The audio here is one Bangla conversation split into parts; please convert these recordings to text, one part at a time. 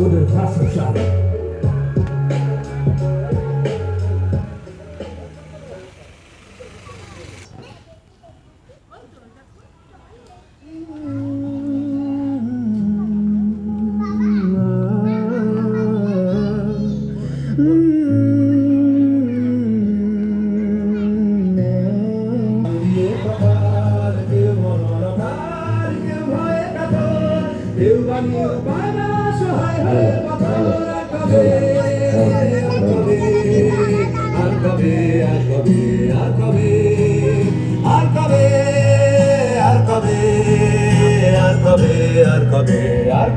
oder Wasserschaden. Everybody, everybody. আর কবে আর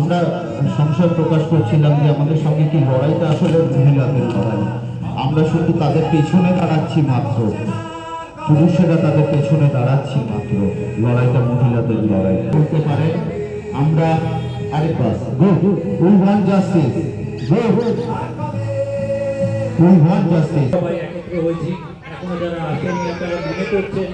আমরা সংশয় প্রকাশ করছিলাম যে আমাদের সঙ্গে কি লড়াইটা আসলে মহিলাদের লড়াই? আমরা শুধু তাদের পেছনে দাঁড়াচ্ছি মাত্র। পুরুষেরা তাদের পেছনে দাঁড়াচ্ছি মাত্র। লড়াইটা মহিলাদের লড়াই। বলতে পারে, আমরা আরে বাস। Go, we want justice. Go, we want justice. সবাই একত্র হয়েছি। এখনও যারা আসেনি, আপনারা করছেন?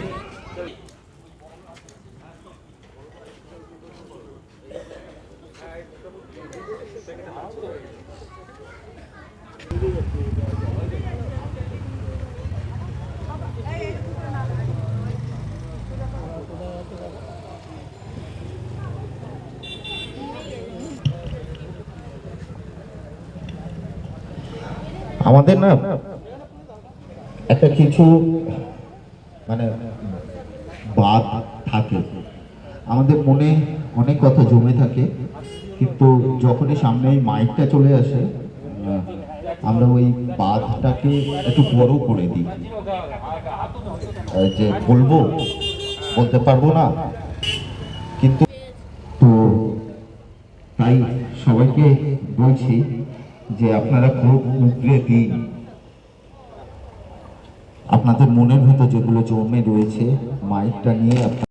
আমাদের না একটা কিছু মানে বাদ থাকে। আমাদের মনে অনেক কথা জমে থাকে, কিন্তু যখনই সামনে মাইকটা চলে আসে, আমরা ওই বাঁধটাকে একটু বড় করে দিই। যে বলব, বলতে পারব না, কিন্তু তো তাই সবাইকে বলছি যে আপনারা খুব উগরে দিন আপনাদের মনের ভেতর যেগুলো জমে রয়েছে মাইকটা নিয়ে